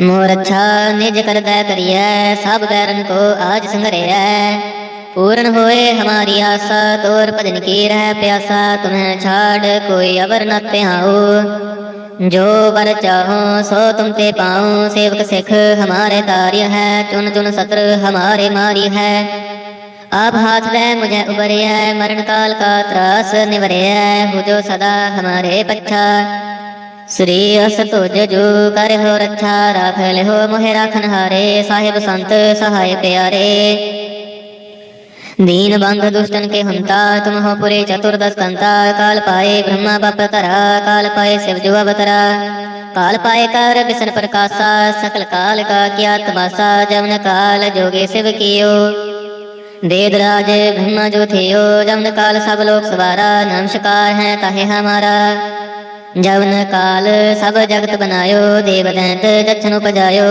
ਮੋਰ ਅੱਛਾ ਨਿਜ ਕਰਦਾ ਕਰੀਐ, ਸਭ ਬੈਰਨ ਕੋ ਆਜ ਸੰਗਰਿਐ। ਪੂਰਨ ਹੋਏ ਹਮਾਰੀ ਆਸਾ, ਤੋਰ ਭਜਨ ਕੀ ਰਹਿ ਪਿਆਸਾ ਤੁਮਹਿ ਛਾੜ ਕੋਈ ਅਵਰ ਨ ਤਿਹਾਉ ਜੋ ਵਰ ਚਾਹੋ, ਸੋ ਤੁਮ ਤੇ ਪਾਉ, ਸੇਵਕ ਸਿੱਖ ਹਮਾਰੇ ਤਾਰਿਯ ਹੈ ਚੁਨ ਚੁਨ ਸਤਰ ਹਮਾਰੇ ਮਾਰੀ ਹੈ। ਆਪ ਹਾਥ ਲੈ ਮੁਝੇ ਉਬਰਿਐ, ਮਰਨ ਕਾਲ ਕਾ ਤਰਾਸ ਨਿਵਰਿਐ ਹੋ ਜੋ ਸਦਾ ਹਮਾਰੇ ਪੱਛਾ। ਸ੍ਰੀ ਅਸ ਤੁਜ ਜੋ ਕਰ ਹੋ ਰੱਛਾ ਰਾਖ ਲਿਓ ਮੋਹਿ ਰਾਖਨ ਹਾਰੇ ਸਾਹਿਬ ਸੰਤ ਸਹਾਇ ਪਿਆਰੇ दीन बंध दुष्टन के हंता तुम हो पुरे चतुर्दश कंता काल पाए ब्रह्मा बप तरा काल पाए शिव जो अवतरा काल पाए कर बिसन प्रकाशा सकल काल का किया तमाशा जमन काल जोगे शिव कियो वेदराज ब्रह्मा जो थियो जमन काल सब लोग सवारा नमस्कार है कहे हमारा जवन काल सब जगत बनायो देव दैत दक्षिण उपजायो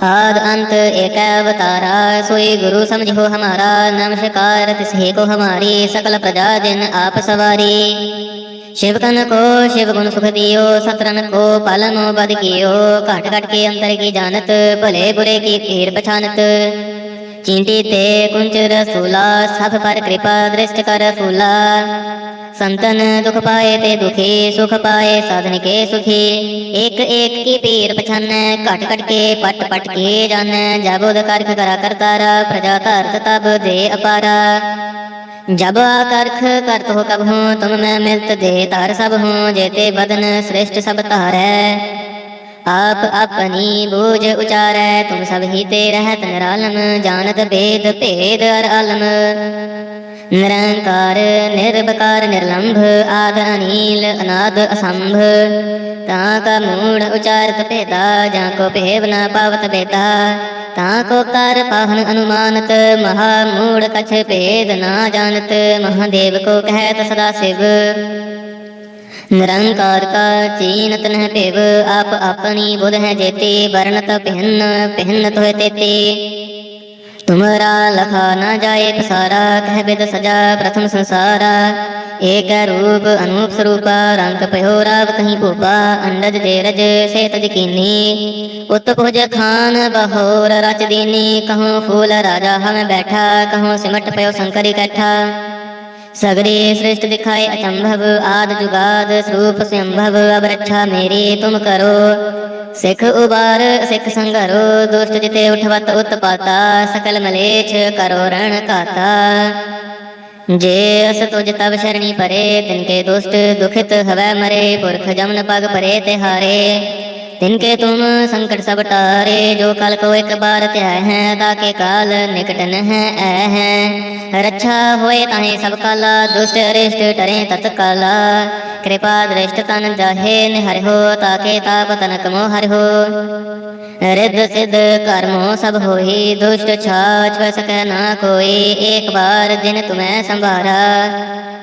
आद अंत एक अवतारा सोई गुरु समझो हमारा नमस्कार तिसहे को हमारी सकल प्रजा दिन आप सवारी शिवकन को शिव गुण सुख दियो सतरन को पालनो बद कियो घट घट के अंतर की जानत भले बुरे की पीर पछानत चींटी ते कुंच रसूला सब पर कृपा दृष्ट कर फूला संतन दुख पाए ते दुखी सुख पाए साधन के सुखी एक एक की पीर पछान कट कट के पट पट के जान जबोद करख करा करतारा प्रजा धरत तब दे अपारा जब आकर्ख करत हो कब हूँ तुम मैं मिलत दे तार सब हूँ जेते बदन श्रेष्ठ सब तार है ਆਪ ਆਪਣੀ ਬੂਝ ਉਚਾਰੈ, ਤੁਮ ਸਭ ਹੀ ਤੇ ਰਹਿਤ ਨਿਰਾਲਮ, ਜਾਣਤ ਭੇਦ ਭੇਦ ਅਰ ਆਲਮ ਨਿਰੰਕਾਰ ਨਿਰਭਕਾਰ ਨਿਰਲੰਭ, ਆਦ ਅਨੀਲ, ਅਨਾਦ ਅਸੰਭ। ਤਾਂ ਕਾ ਮੂੜ ਉਚਾਰਤ ਭੇਦਾ, ਜਾਂ ਕੋ ਭੇਵ ਨਾ ਪਾਵਤ ਬੇਤਾ ਤਾਂ ਕੋ ਕਰ ਪਾਹਨ ਅਨੁਮਾਨਤ, ਮਹਾ ਮੂੜ ਕਛ ਭੇਦ ਨਾ ਜਾਣਤ। ਮਹਾਦੇਵ ਕੋ ਕਹਿਤ ਸਦਾ ਨਿਰੰਕਾਰ ਕਾ ਚੀਨ ਤਨਹ ਭਿਵ, ਆਪ ਆਪਣੀ ਬੁਧ ਹੈ ਜੇਤੇ ਵਰਨਤ ਪਹਿਨ ਪਹਿਨ ਤੋਇ ਤੇਤੇ। ਤੁਮਰਾ ਲਖਾ ਨਾ ਜਾਏ ਪਸਾਰਾ, ਕਹਿ ਬਿਦ ਸਜਾ ਪ੍ਰਥਮ ਸੰਸਾਰਾ। ਏਕ ਰੂਪ ਅਨੂਪ ਸਰੂਪਾ, ਰੰਗ ਪਇਓ ਰਾਵ ਕਹੀਂ ਭੂਪਾ, ਅੰਡਜ ਦੇ ਰਜ ਸੇ ਤਜ ਉਤ ਭੁਜ ਖਾਨ ਬਹੋਰ ਰਚ ਦੀਨੀ ਫੂਲ ਰਾਜਾ ਹਮ ਬੈਠਾ, ਕਹੂੰ ਸਿਮਟ ਪਇਓ ਸੰਕਰੀ ਇਕੱਠਾ। सगरे श्रेष्ठ दिखाए अचंभव आद जुगाद स्वरूप स्वयंभव अब रक्षा मेरी तुम करो सिख उबार सिख संगरो दुष्ट जिते उठवत उत्पाता सकल मलेच्छ करो रण काता जे अस तुझ तब शरणी परे तिनके दुष्ट दुखित हवै मरे पुरख जमन पग परे तिहारे तिनके तुम संकट सब टारे जो कल को एक बार त्याय है ताके काल निकट न है ऐ है रक्षा होए ताहे सब काला दुष्ट अरिष्ट टरे तत्काला कृपा दृष्ट तन जाहे निहर हो ताके ताप तनक मोहर हो रिद्ध सिद्ध कर्मो सब होई दुष्ट छाछ सक ना कोई एक बार जिन तुम्हें संभारा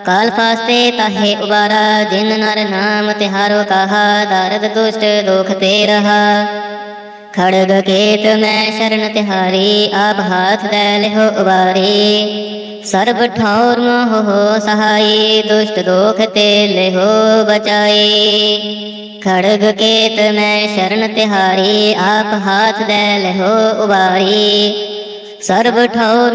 ਕਾਲ ਫਾਸਤੇ ਤਾਹੇ ਉਬਾਰਾ, ਜਿਨ ਨਰ ਨਾਮ ਤਿਹਾਰੋ ਕਹਾ ਦਰਦ ਦੁਸ਼ਟ ਦੁਖ ਤੇ ਰਹਾ। ਖੜਗ ਕੇਤ ਮੈਂ ਸ਼ਰਨ ਤਿਹਾਰੀ, ਆਪ ਹਾਥ ਲੈ ਲਿਓ ਉਬਾਰੀ। ਸਰਬ ਠੌਰ ਮੋਹ ਹੋ ਸਹਾਈ ਦੁਸ਼ਟ ਦੋਖ ਤੇ ਲਿਓ ਬਚਾਈ ਖੜਗ ਕੇਤ ਮੈਂ ਸ਼ਰਨ ਤਿਹਾਰੀ, ਆਪ ਹਾਥ ਲੈ ਲਿਓ ਉਬਾਰੀ। ਸਰਬ ਠਾਉ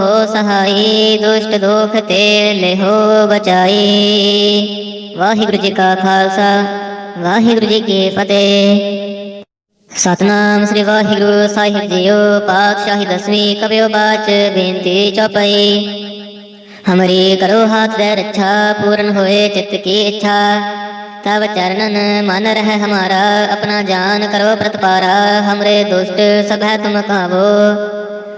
ਹੋ ਸਹਾਈ, ਦੁਸ਼ਟ ਦੋਖ ਤੇ ਲਿਹੋ ਬਚਾਈ। ਵਾਹਿਗੁਰੂ ਜੀ ਕਾ ਖਾਲਸਾ, ਵਾਹਿਗੁਰੂ ਜੀ ਕੀ ਫਤਿਹ। ਸਤਨਾਮ ਸ੍ਰੀ ਵਾਹਿਗੁਰੂ ਸਾਹਿਬ ਜੀਓ, ਪਾਤਸ਼ਾਹੀ ਦਸਵੀਂ ਕਬਿਓ ਬਾਚ ਬੇਨਤੀ ਚਪਈ। ਹਮਰੀ ਕਰੋ ਹਾਥ ਦੇ ਰੱਛਾ, ਪੂਰਨ ਹੋਏ ਚਿੱਤ ਕੀ ਇੱਛਾ। ਤਵ ਚਰਨਨ ਮਨ ਰਹਿ ਹਮਾਰਾ, ਆਪਣਾ ਜਾਨ ਕਰੋ ਪ੍ਰਤਪਾਰਾ। ਹਮਰੇ ਦੁਸ਼ਟ ਸਭੈ ਤੁਮ ਕਾਵੋ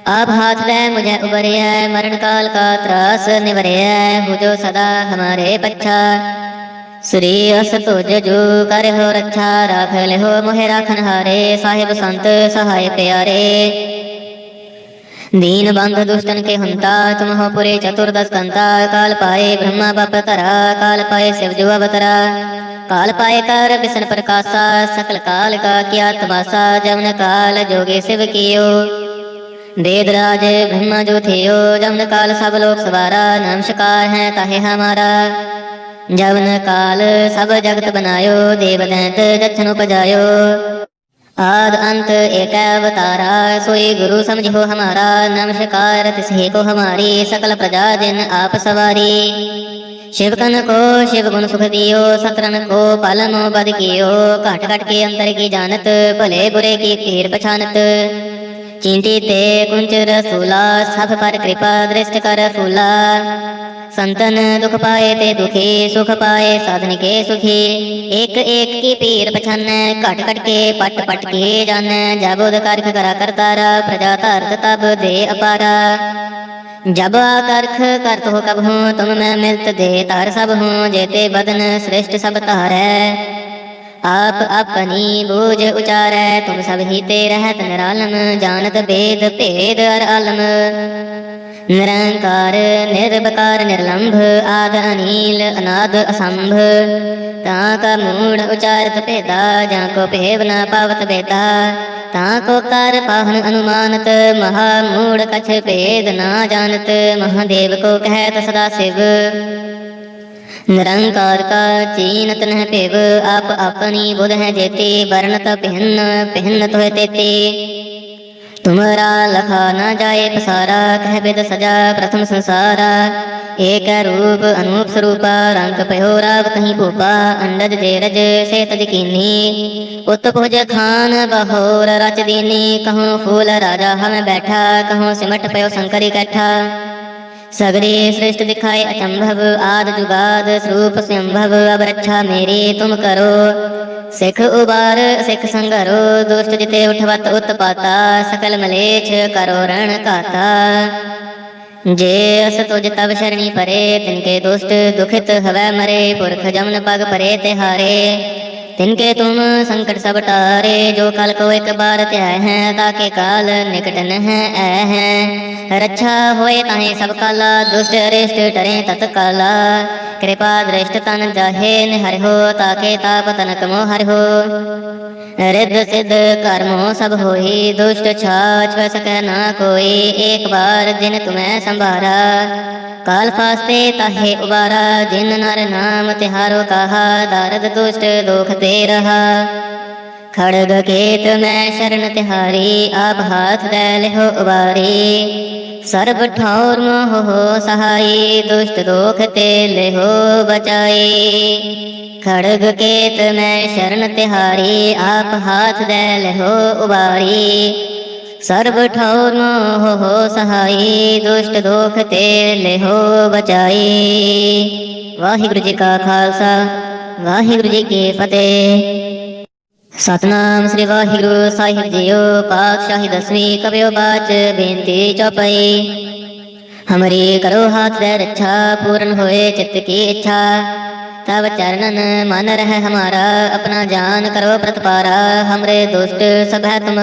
आप हाथ दे मुझे उबरिया मरण काल का त्रास निवरिया हो जो सदा हमारे पच्छा श्री अस तुझ जो कर हो रक्षा राख ले हो मोहे राखन हारे साहिब संत सहाय प्यारे दीन बंध दुष्टन के हंता तुम हो पुरे चतुर्दश कंता काल पाए ब्रह्मा बाप तरा काल पाए शिव जो अवतरा काल पाए कर विष्ण प्रकाशा सकल काल का किया तमाशा जमन काल जोगे शिव कियो वेदराज ब्रह्मा जो थियो जमन काल सब लोग सवारा नमस्कार है ताहे हमारा जवन काल सब जगत बनायो देव दैत जच्छन उपजायो आद अंत एक अवतारा सोई गुरु समझो हमारा नमस्कार तिसहे को हमारी सकल प्रजा दिन आप सवारी शिवकन को शिव गुण सुख दियो सतरन को पालनो बद कियो घट घट के अंतर की जानत भले बुरे की पीर पछानत चींटी ते कुंच रसूला सब पर कृपा दृष्ट कर फूला संतन दुख पाए ते दुखी सुख पाए साधन के सुखी एक एक की पीर पछन कट कट के पट पट के जान जब उद करख करा करतारा प्रजा धरत तब दे अपारा जब आकर्ख करत हो कब हूँ तुम मैं मिलत दे तार सब हूँ जेते बदन श्रेष्ठ सब तार ਆਪ ਆਪਣੀ ਬੂਝ ਉਚਾਰੈ, ਤੁਮ ਸਭ ਹੀ ਤੇ ਰਹਿਤ ਨਿਰਾਲਮ, ਜਾਣਤ ਭੇਦ ਭੇਦ ਅਰ ਆਲਮ ਨਿਰੰਕਾਰ, ਨਿਰਵਕਾਰ, ਨਿਰਲੰਭ, ਆਦ ਅਨੀਲ, ਅਨਾਦ ਅਸੰਭ। ਤਾਂ ਕਾ ਮੂੜ ਉਚਾਰਤ ਭੇਦਾ, ਜਾਂ ਕੋ ਭੇਵ ਨਾ ਪਾਵਤ ਬੇਤਾ ਤਾਂ ਕੋ ਕਰ ਪਾਹਨ ਅਨੁਮਾਨਤ, ਮਹਾ ਮੂੜ ਕਛ ਭੇਦ ਨਾ ਜਾਣਤ। ਮਹਾਦੇਵ ਕੋ ਕਹਿਤ ਸਦਾ ਸਿਵ। ਨਿਰੰਕਾਰ ਕਾ ਚੀਨ ਤਨਹ ਭਿਵ, ਆਪ ਆਪਣੀ ਬੁਧ ਹੈ ਜੇਤੇ ਵਰਨ ਤਪਹਿਨ ਪਹਿਨ ਤੋਇ ਤੇਤੇ। ਤੁਮਰਾ ਲਖਾ ਨਾ ਜਾਏ ਪਸਾਰਾ, ਕਹਿ ਬਿਦ ਸਜਾ ਪ੍ਰਥਮ ਸੰਸਾਰਾ। ਏਕ ਰੂਪ, ਅਨੂਪ ਸਰੂਪਾ, ਰੰਗ ਪਇਓ ਰਾਵ ਤਹੀਂ ਭੂਪਾ, ਅੰਡਜ ਜੇ ਰਜ ਸੇ ਤਜ ਉਤ ਭੁਜ ਖਾਨ ਬਹੋਰ ਰਚ ਕਹੂੰ ਫੂਲ ਰਾਜਾ ਹਮ ਬੈਠਾ, ਕਹੂੰ ਸਿਮਟ ਪਇਓ ਸੰਕਰੀ ਇਕੱਠਾ। सगरे श्रेष्ठ दिखाए अचंभव आद जुगाद स्वरूप संभव अब रक्षा मेरी तुम करो सिख उबार सिख संगरो दुष्ट जिते उठवत उत्पाता सकल मलेच्छ करो रण काता जे अस तुझ तब शरणी परे तिनके दुष्ट दुखित हवै मरे पुरख जमन पग परे तिहारे तिनके तुम संकट सब टारे जो कल को एक बार त्याय है ताके काल निकट न है ऐ है रक्षा होए ताहे सब काला दुष्ट अरिष्ट डरे तत्काला कृपा दृष्ट तन जाहे निहर हो ताके ताप तनक मोहर हो रिद्ध सिद्ध कर्मो सब होई दुष्ट छाछ सक ना कोई एक बार जिन तुम्हें संभारा ਕਾਲ ਫਾਸਤੇ ਤਾਹੇ ਉਬਾਰਾ ਜਿਨ ਨਰ ਨਾਮ ਤਿਹਾਰੋ ਕਹਾ ਦਰਦ ਦੁਸ਼ਟ ਦੁਖ ਤੇ ਰਹਾ ਖੜਗ ਕੇਤ ਮੈਂ ਸ਼ਰਨ ਤਿਹਾਰੀ ਆਪ ਹਾਥ ਲੈ ਲਿਓ ਉਬਾਰੀ ਸਰਬ ਠੌਰ ਮੋਹ ਸਹਾਈ ਦੁਸ਼ਟ ਦੁਖ ਤੇ ਲਿਓ ਬਚਾਈ ਖੜਗ ਕੇਤ ਮੈਂ ਸ਼ਰਨ ਤਿਹਾਰੀ ਆਪ ਹਾਥ ਲੈ ਲਿਓ ਉਬਾਰੀ हो उबारी ਸਰਬ ਠੌਰ ਮੋਹ ਹੋ ਸਹਾਈ ਦੁਸ਼ਟ ਦੋਖ ਤੇ ਲਿਹੋ ਬਚਾਈ ਵਾਹਿਗੁਰੂ ਜੀ ਕਾ ਖਾਲਸਾ ਵਾਹਿਗੁਰੂ ਜੀ ਕੀ ਫਤਿਹ ਸਤਨਾਮ ਸ੍ਰੀ ਵਾਹਿਗੁਰੂ ਸਾਹਿਬ ਜੀਓ ਪਾਤਸ਼ਾਹੀ ਦਸਵੀਂ ਕਬਿਓ ਬਾਚ ਬੇਨਤੀ ਚੌਪਈ हमारी करो हाथ दे रक्षा पूर्ण होए चित्त की इच्छा तब चरणन मन रह हमारा अपना जान करो प्रतपारा हमरे दुष्ट सब है तुम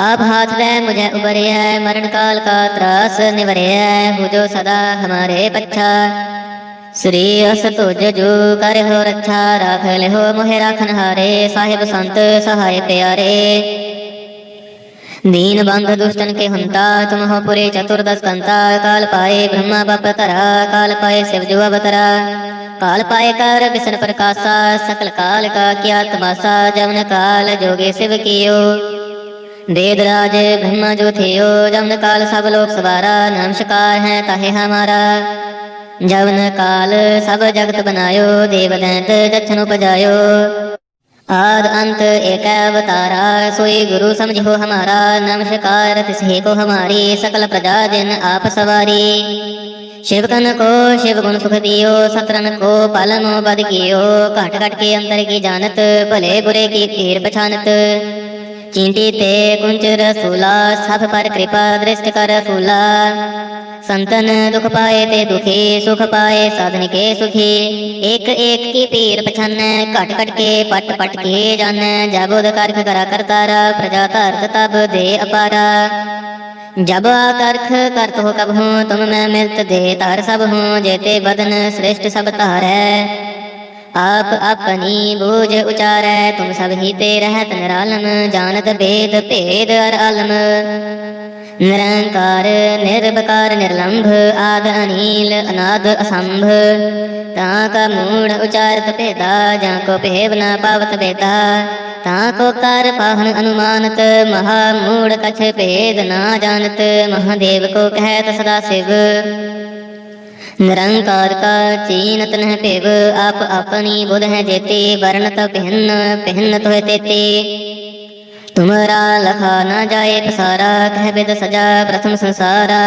आप हाथ दे मुझे उबरिया मरण काल का त्रास निवरिया हो जो सदा हमारे पच्छा श्री अस तुझ जो कर हो रक्षा राख ले हो मोहे राखन हारे साहिब संत सहाय प्यारे दीन बंध दुष्टन के हंता तुम हो पुरे चतुर्दश कंता काल पाए ब्रह्मा बप तरा काल पाए शिव जो अवतरा काल पाए कर विष्णु प्रकाशा सकल काल का किया तमाशा जवन काल जोगे शिव कियो वेदराज ब्रह्मा जो थियो जवन काल सब लोक सवारा नमस्कार है ताहे हमारा जवन काल सब जगत बनायो देव दैत दक्षिण उपजायो आद अंत एक अवतारा सोई गुरु समझो हमारा नमस्कार तिसहे को हमारी सकल प्रजा दिन आप सवारी शिवकन को शिव गुण सुख दियो सतरन को पालनो बद कियो घट घट के अंतर की जानत भले बुरे की पीर पछानत ਚਿੰਤੀ ਤੇ ਕੁੰਜ ਰਸੂਲਾ ਸਭ ਪਰ ਕਿਰਪਾ ਦ੍ਰਿਸ਼ਟ ਕਰ ਫੂਲਾ। ਸੰਤਨ ਦੁਖ ਪਾਏ ਤੇ ਦੁਖੀ, ਸੁਖ ਪਾਏ ਸਾਧਨ ਕੇ ਸੁਖੀ। ਇੱਕ ਇੱਕ ਕੀ ਪੀਰ ਪਛਨ, ਘਟ ਘਟ ਕੇ ਪਟ ਪਟ ਕੇ ਜਨ। ਜਬੁਦ ਕਰਖ ਕਰਾ ਕਰਤਾਰਾ, ਪ੍ਰਜਾ ਧਰਤ ਤਬ ਦੇ ਅਪਾਰਾ। ਜਬ ਕਰਖ ਕਰਤ ਹੋ ਕਬ ਹੂੰ, ਤੁਮ ਮੈਂ ਮਿਲਤ ਦੇ ਧਾਰ ਸਭ ਹੂੰ। ਜੇਤੇ ਬਦਨ ਸ੍ਰਿਸ਼ਟ ਸਭ ਧਾਰੈ। ਆਪ ਆਪਣੀ ਬੂਝ ਉਚਾਰੈ, ਤੁਮ ਸਭ ਹੀ ਤੇ ਰਹਿਤ ਨਿਰਾਲਮ, ਜਾਣਤ ਭੇਦ ਭੇਦ ਅਰ ਆਲਮ ਨਿਰੰਕਾਰ ਨਿਰਭਕਾਰ ਨਿਰਲੰਭ, ਆਦ ਅਨੀਲ, ਅਨਾਦ ਅਸੰਭ। ਤਾਂ ਕਾ ਮੂੜ ਉਚਾਰਤ ਭੇਦਾ, ਜਾਂ ਕੋ ਭੇਵ ਨਾ ਪਾਵਤ ਭੇਦਾ। ਤਾਂ ਕੋ ਕਰ ਪਾਹਨ ਅਨੁਮਾਨਤ, ਮਹਾ ਮੂੜ ਕਛ ਭੇਦ ਨਾ ਜਾਣਤ। ਮਹਾਦੇਵ ਕੋ ਕਹਿਤ ਸਦਾ ਨਿਰੰਕਾਰ ਕਾ ਚੀਨ ਤਨਹ ਭੇਵ, ਆਪ ਆਪਣੀ ਬੁਧ ਹੈ ਜੇਤੇ ਵਰਨ ਤਪਹਿਨ ਪਹਿਨ ਤੋਇ ਤੇਤੇ। ਤੁਮਰਾ ਲਖਾ ਨਾ ਜਾਏ ਪਸਾਰਾ, ਕਹਿ ਬਿਦ ਸਜਾ ਪ੍ਰਥਮ ਸੰਸਾਰਾ।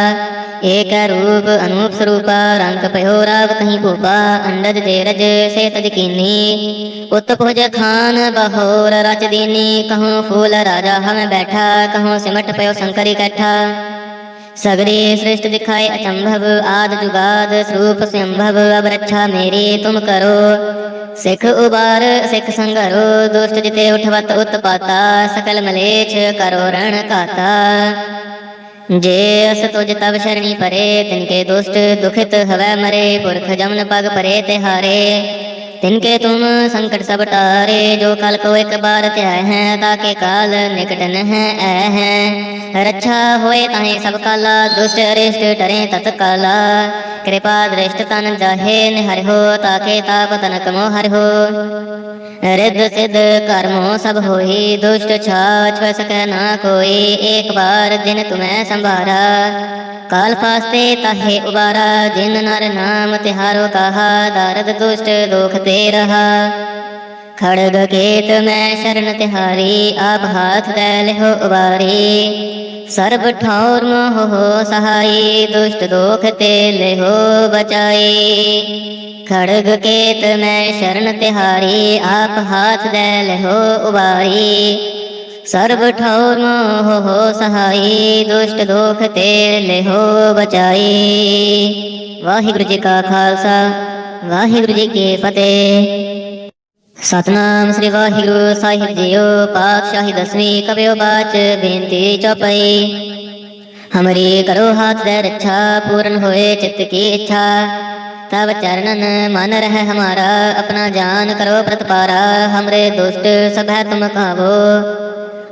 ਏਕ ਰੂਪ ਅਨੂਪ ਸਰੂਪਾ, ਰੰਗ ਭਇਓ ਰਾਵ ਕਹੀਂ ਕੋਪਾ ਅੰਡਜ ਤੇ ਰਜ ਸੇ ਤਜ ਕੀਨੀ। ਉਤ ਭੁਜ ਖਾਨ ਬਹੋਰ ਰਚ ਦੀਨੀ, ਕਹੂੰ ਫੂਲ ਰਾਜਾ ਹਮ ਬੈਠਾ, ਕਹੋ ਸਿਮਟ ਪਇਓ ਸ਼ੰਕਰੀ ਇਕੱਠਾ सगरे श्रेष्ठ दिखाए अचंभव आद जुगाद स्वरूप संभव अब रक्षा मेरी तुम करो सिख उबार सिख संगरो दुष्ट जिते उठवत उत्पाता सकल मलेच्छ करो रण काता जे अस तुझ तब शरणी परे तिनके दुष्ट दुखित हवै मरे पुरख जमन पग परे तिहारे तिनके तुम संकट सब टारे जो कल को एक बार त्याय है ताके काल निकट न है ऐ है रक्षा होए ताहे सब काला दुष्ट अरिष्ट डरे तत्काला कृपा दृष्ट तन जाहे निहर हो ताके ताप तनक मोहर हो रिद्ध सिद्ध कर्मो सब होई दुष्ट छाछ सक ना कोई एक बार जिन तुम्हें संभारा ਕਾਲ ਫਾਸਤੇ ਤਾਹੇ ਉਬਾਰਾ, ਜਿਨ ਨਰ ਨਾਮ ਤਿਹਾਰੋ ਕਹਾ ਦਰਦ ਦੁਸ਼ਟ ਦੁਖ ਤੇ ਰਹਾ। ਖੜਗ ਕੇਤ ਮੈਂ ਸ਼ਰਨ ਤਿਹਾਰੀ, ਆਪ ਹਾਥ ਲੈ ਲਿਓ ਉਬਾਰੀ। ਸਰਬ ਠੌਰ ਮੋਹ ਸਹਾਈ, ਦੁਸ਼ਟ ਦੁਖ ਤੇ ਲਿਓ ਬਚਾਈ। ਖੜਗ ਕੇਤ ਮੈਂ ਸ਼ਰਨ ਤਿਹਾਰੀ, ਆਪ ਹਾਥ ਲੈ ਲਿਓ ਉਬਾਰੀ। हो उबारी सर्ब ठौर मोह हो सहाई दुष्ट दोख ते ले हो ਬਚਾਈ ਵਾਹਿਗੁਰੂ ਜੀ ਕਾ ਖਾਲਸਾ ਵਾਹਿਗੁਰੂ ਜੀ ਕੀ ਫਤਿਹ ਸਤਨਾਮ ਸ੍ਰੀ ਵਾਹਿਗੁਰੂ ਸਾਹਿਬ ਜੀਓ ਪਾਤਸ਼ਾਹੀ ਦਸਵੀਂ ਕਬਿਓ ਬਾਚ ਬੇਨਤੀ ਚੌਪਈ हमारी करो हाथ दे रक्षा पूर्ण होए चित्त की इच्छा तब चरणन मन रह हमारा अपना जान करो प्रतपारा हमरे दुष्ट सब है तुम खावो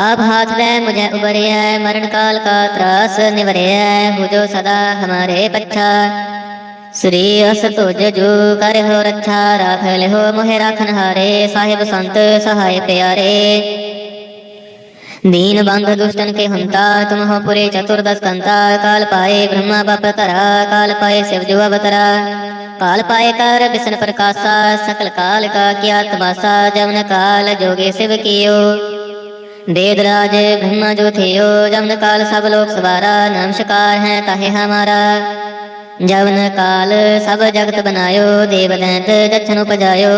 अब हाथ दे मुझे उबरिया मरण काल का त्रास निवरिया हो जो सदा हमारे पच्छा श्री अस तुझ जो कर हो रक्षा राख ले हो मोहे राखन हारे साहिब संत सहाय प्यारे दीन बंध दुष्टन के हंता तुम हो पुरे चतुर्दश कंता काल पाए ब्रह्मा बप तरा काल पाए शिव जो अवतरा काल पाए कर विष्णु प्रकाशा सकल काल का किया तमाशा जमन काल जोगे शिव कियो वेदराज ब्रह्मा जो थियो जमन काल सब लोक सवारा नमस्कार है ताहे हमारा जवन काल सब जगत बनायो देव दैत दक्षिण उपजायो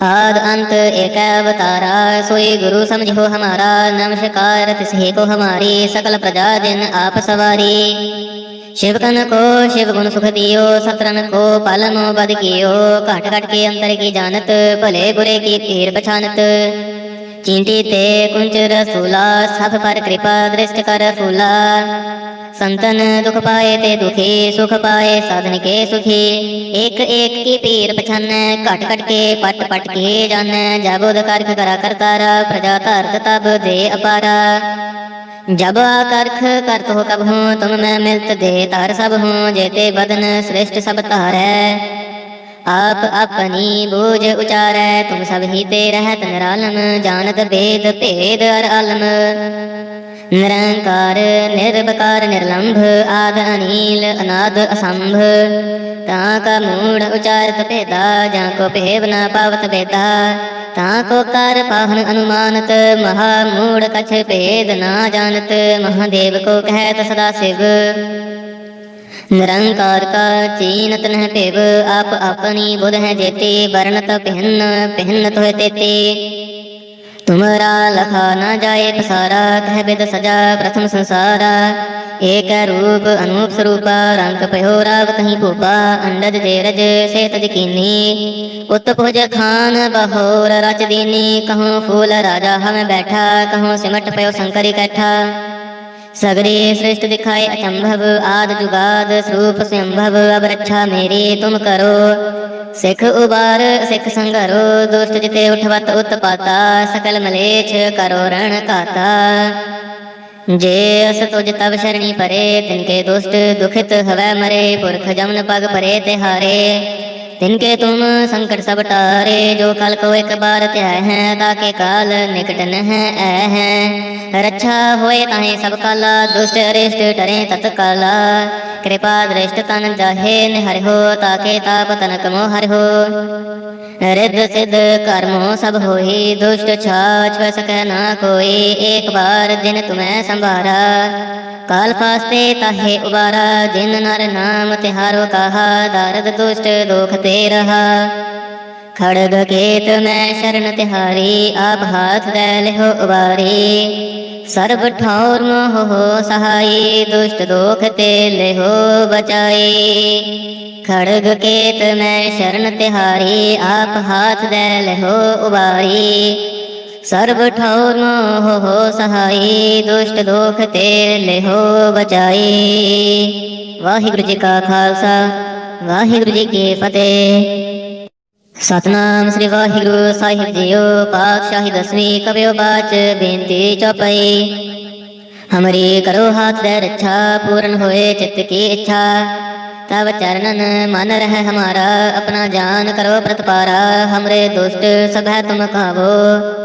आद अंत एक अवतारा सोई गुरु समझो हमारा नमस्कार तिसहे को हमारी सकल प्रजा दिन आप सवारी शिवकन को शिव गुण सुख दियो सतरन को पालनो बद कियो घट घट के अंतर की जानत भले बुरे की पीर पछानत चींटी ते कुंच रसूला सब पर कृपा दृष्ट कर फूला संतन दुख पाए ते दुखी सुख पाए साधन के सुखी एक एक की पीर पछन कट कट के पट पट के जान जब उद करख करा करतारा प्रजा धरत तब दे अपारा जब आकर्ख करत हो कब हूँ तुम मैं मिलत दे तार सब हूँ जेते बदन श्रेष्ठ सब तार ਆਪ ਆਪਣੀ ਬੂਝ ਉਚਾਰੈ, ਤੁਮ ਸਭ ਹੀ ਤੇ ਰਹਿਤ ਨਿਰਾਲਮ, ਜਾਣਤ ਭੇਦ ਭੇਦ ਅਰ ਅਲਮ। ਨਿਰੰਕਾਰ, ਨਿਰਵਕਾਰ, ਨਿਰਲੰਭ, ਆਦ ਅਨੀਲ, ਅਨਾਦ ਅਸੰਭ। ਤਾਂ ਕਾ ਮੂੜ ਉਚਾਰਤ ਭੇਦਾ, ਜਾਂ ਕੋ ਭੇਵ ਨਾ ਪਾਵਤ ਭੇਦਾ। ਤਾਂ ਕੋ ਕਰ ਪਾਹਨ ਅਨੁਮਾਨਤ, ਮਹਾ ਮੂੜ ਕਛ ਭੇਦ ਨਾ ਜਾਣਤ। ਮਹਾਦੇਵ ਕੋ ਕਹਿਤ ਸਦਾ ਨਿਰੰਕਾਰ ਕਾ ਚੀਨ ਤਨਹ ਭਿਵ, ਆਪ ਆਪਣੀ ਬੁਧ ਹੈ ਜੇਤੇ ਵਰਣਤ ਪਹਿਨ ਪਹਿਨ ਤੋਇ ਤੇਤੇ। ਤੁਮਰਾ ਲਖਾ ਨਾ ਜਾਏ ਪਸਾਰਾ, ਤਹ ਬਿਦ ਸਜਾ ਪ੍ਰਥਮ ਸੰਸਾਰਾ। ਏਕ ਰੂਪ ਅਨੂਪ ਸਰੂਪਾ, ਰੰਗ ਪਹਿਓ ਰਾਵ ਤਹੀਂ ਭੂਪਾ, ਅੰਡਜ ਤੇਰਜ ਸੇਤ ਤਜਕੀਨੀ ਉਤ ਭੁਜ ਖਾਨ ਬਹੋਰ ਰਚ ਦੀਨੀ, ਕਹੂੰ ਫੂਲ ਰਾਜਾ ਹਮ ਬੈਠਾ, ਕਹੂੰ ਸਿਮਟ ਪਇਓ ਸੰਕਰ ਇਕੱਠਾ। सगरे श्रेष्ठ दिखाए अचंभव आद जुगाद स्वरूप स्वयंभव अब रक्षा मेरी तुम करो सिख उबार सिख संगरो दुष्ट जिते उठवत उत्पाता सकल मलेच्छ करो रण काता जे अस तुझ तब शरणी परे तिनके दुष्ट दुखित हवै मरे पुरख जमन पग परे तिहारे तिनके तुम संकट सब टारे जो कल को एक बार त्याय है ताके काल निकट न है ऐ है रक्षा होए ताहे सब काला दुष्ट अरिष्ट डरे तत्काला कृपा दृष्ट तन जाहे निहर हो ताके ताप तनक मोह हर हो रिद्ध सिद्ध कर्मो सब होई दुष्ट छाछ सक ना कोई एक बार जिन तुम्हें संभारा ਕਾਲ ਕਾਸਤੇ ਤਾਹੇ ਉਬਾਰਾ ਜਿਨ ਨਰ ਨਾਮ ਤਿਹਾਰੋ ਕਹਾ ਦਰਦ ਦੁਸ਼ਟ ਦੁਖ ਤੇ ਰਹਾ ਖੜਗ ਕੇਤ ਮੈਂ ਸ਼ਰਨ ਤਿਹਾਰੀ ਆਪ ਹਾਥ ਲੈ ਲਿਓ ਉਬਾਰੀ ਸਰਬ ਠੌਰ ਮੋਹ ਸਹਾਈ ਦੁਸ਼ਟ ਦੁਖ ਤੇ ਲਿਓ ਬਚਾਈ ਖੜਗ ਕੇਤ ਮੈਂ ਸ਼ਰਨ ਤਿਹਾਰੀ ਆਪ ਹਾਥ ਲੈ ਲਿਓ ਉਬਾਰੀ ਸਰਬ ਠਾਉ ਹੋ ਸਹਾਈ, ਦੁਸ਼ਟ ਦੋਖ ਤੇ ਲਿਹੋ ਬਚਾਈ। ਵਾਹਿਗੁਰੂ ਜੀ ਕਾ ਖਾਲਸਾ, ਵਾਹਿਗੁਰੂ ਜੀ ਕੀ ਫਤਿਹ। ਸਤਨਾਮ ਸ੍ਰੀ ਵਾਹਿਗੁਰੂ ਸਾਹਿਬ ਜੀਓ, ਪਾਤਸ਼ਾਹੀ ਦਸਵੀਂ ਕਬਿਓ ਬਾਚ ਬੇਨਤੀ ਚਪਈ। ਹਮਰੀ ਕਰੋ ਹਾਥ ਦੇ ਰੱਛਾ, ਪੂਰਨ ਹੋਏ ਚਿੱਤ ਕੀ ਇੱਛਾ। ਤਵ ਚਰਨਨ ਮਨ ਰਹਿ ਹਮਾਰਾ, ਆਪਣਾ ਜਾਨ ਕਰੋ ਪ੍ਰਤਪਾਰਾ। ਹਮਰੇ ਦੁਸ਼ਟ ਸਭੈ ਤੁਮ ਕਾਵੋ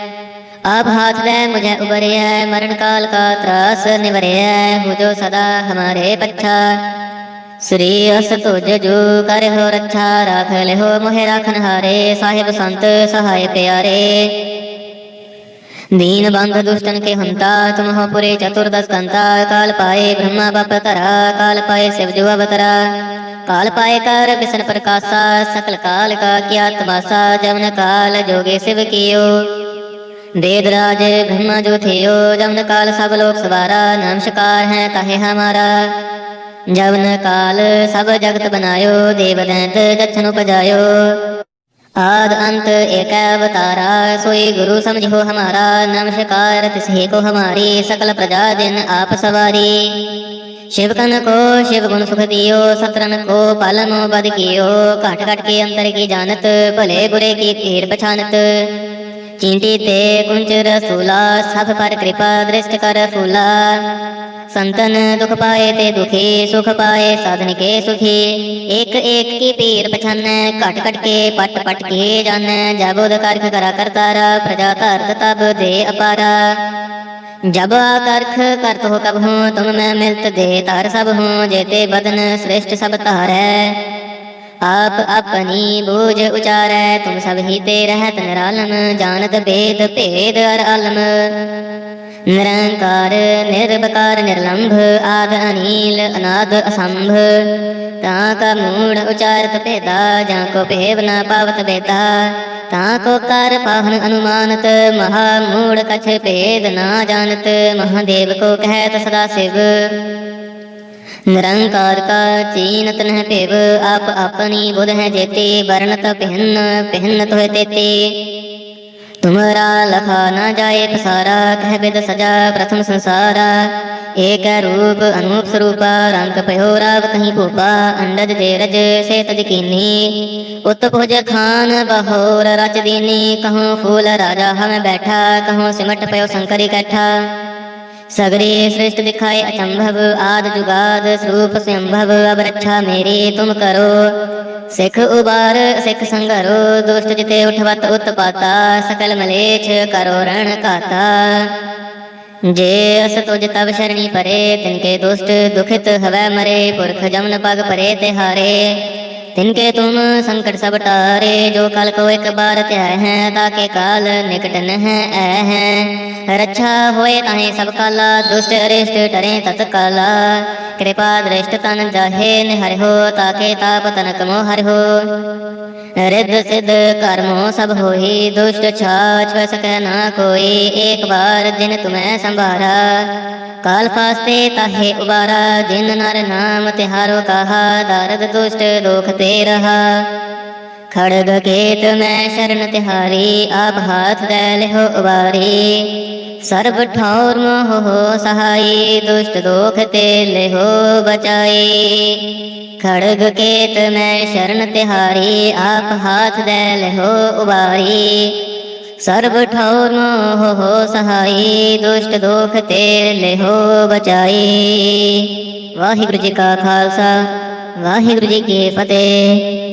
मारी है अब हाथ दे मुझे उबरिया मरण काल का त्रास निवरिया हो जो सदा हमारे पच्छा श्री अस तुझ जो कर हो रक्षा राख ले हो मोहे राखन हारे साहिब संत सहाय प्यारे दीन बंध दुष्टन के हंता तुम हो पुरे चतुर्दश कंता काल पाए ब्रह्मा बप तरा काल पाए शिव जो अवतरा काल पाए कर विष्ण प्रकाशा सकल काल का किया तमाशा जमन काल जोगे शिव कियो वेदराज ब्रह्मा जो थियो जमन काल सब लोग सवारा नमस्कार है कहे हमारा जवन काल सब जगत बनायो देव दैत दक्षिण उपजायो आद अंत एक अवतारा सोई गुरु समझो हमारा नमस्कार तिसहे को हमारी सकल प्रजा दिन आप सवारी शिवकन को शिव गुण सुख दियो सतरन को पालनो बद कियो घट घट के अंतर की जानत भले बुरे की पीर पछानत चींटी ते कुंच रसूला सब पर कृपा दृष्ट कर फूला संतन दुख पाए ते दुखी सुख पाए साधन के सुखी एक एक की पीर पछानै घट घट के पट पट के जानै जब उद करख करा करतारा प्रजा धरत तब दे अपारा जब आकर्ख करत हो कब हूँ तुम मैं मिलत दे तार सब हूँ जेते बदन श्रेष्ठ सब तारै ਆਪ ਆਪਣੀ ਬੂਝ ਉਚਾਰੈ, ਤੁਮ ਸਭ ਹੀ ਤੇ ਰਹਿਤ ਨਿਰਾਲਮ, ਜਾਣਤ ਭੇਦ ਭੇਦ ਅਰ ਅਲਮ। ਨਿਰੰਕਾਰ, ਨਿਰਵਕਾਰ, ਨਿਰਲੰਭ, ਆਦ ਅਨੀਲ, ਅਨਾਦ ਅਸੰਭ। ਤਾਂ ਕਾ ਮੂੜ ਉਚਾਰਤ ਭੇਦਾ, ਜਾਂ ਕੋ ਭੇਵ ਨਾ ਪਾਵਤ ਭੇਦਾ ਤਾਂ ਕੋ ਕਰ ਪਾਹਨ ਅਨੁਮਾਨਤ, ਮਹਾ ਮੂੜ ਕਛ ਭੇਦ ਨਾ ਜਾਣਤ। ਮਹਾਦੇਵ ਕੋ ਕਹਿਤ ਸਦਾ ਸਿਵ। ਨਿਰੰਕਾਰ ਕਾ ਚੀਨ ਤਨਹ ਭੇਵ, ਆਪ ਆਪਣੀ ਬੁਧ ਹੈ ਜੇਤੇ ਵਰਣਤ ਪਹਿਨ ਪਹਿਨ ਤੋਇ ਤੇਤੇ। ਤੁਮਰਾ ਲਖਾ ਨਾ ਜਾਏ ਪਸਾਰਾ, ਕਹਿ ਬਿਦ ਸਜਾ ਪ੍ਰਥਮ ਸੰਸਾਰਾ। ਏਕ ਰੂਪ ਅਨੂਪ ਸਰੂਪਾ, ਰੰਗ ਭਇਓ ਰਾਵ ਕਹੀ ਭੂਪਾ, ਅੰਡਜ ਦੇ ਰਜ ਸੇ ਤਜ ਕੀਨੀ। ਉਤ ਭੁਜ ਖਾਨ ਬਹੋਰ ਰਚ ਦੀਨੀ, ਕਹੂੰ ਫੂਲ ਰਾਜਾ ਹਮ ਬੈਠਾ, ਕਹੂੰ ਸਿਮਟ ਪਇਓ ਸੰਕਰੀ ਇਕੱਠਾ सगरे श्रेष्ठ दिखाए अचंभव आद जुगाद स्वरूप संभव अब रक्षा मेरी तुम करो सिख उबार सिख संगरो दुष्ट जिते उठवत उत्पाता सकल मलेच्छ करो रण काता जे अस तुझ तब शरणी परे तिनके दुष्ट दुखित हवै मरे पुरख जमन पग परे तिहारे तिनके तुम संकट सब टारे जो कल को एक बार त्याय है ताके काल निकट न है ऐ है रक्षा होए ताहे सब काला दुष्ट अरिष्ट टरे तत्काला कृपा दृष्ट तन जाहे निहर हो ताके ताप तनक मोह हर हो रिद्ध सिद्ध कर्मो सब होई दुष्ट छाछ सक ना कोई एक बार जिन तुम्हें संभारा काल फास्ते ताहे उबारा जिन नर नाम तिहारो कहा दारद दुष्ट दुख ਤੇ ਰਹਾ। ਖੜਗ ਕੇਤ ਮੈਂ ਸ਼ਰਨ ਤਿਹਾਰੀ, ਆਪ ਹਾਥ ਲੈ ਲਿਓ ਉਬਾਰੀ। ਸਰਬ ਠੌਰ ਮੋਹ ਹੋ ਸਹਾਈ, ਦੁਸ਼ਟ ਦੋਖ ਤੇ ਲਿਓ ਬਚਾਈ। ਖੜਗ ਕੇਤ ਮੈਂ ਸ਼ਰਨ ਤਿਹਾਰੀ, ਆਪ ਹਾਥ ਲੈ ਲਿਓ ਉਬਾਰੀ। ਸਰਬ ਠੌਰ ਮੋਹ ਹੋ ਸਹਾਈ, ਦੁਸ਼ਟ ਦੋਖ ਤੇ ਲਿਓ ਬਚਾਈ। ਵਾਹਿਗੁਰੂ ਜੀ ਕਾ ਖਾਲਸਾ। ਵਾਹਿਗੁਰੂ ਜੀ ਕੀ ਫਤਿਹ।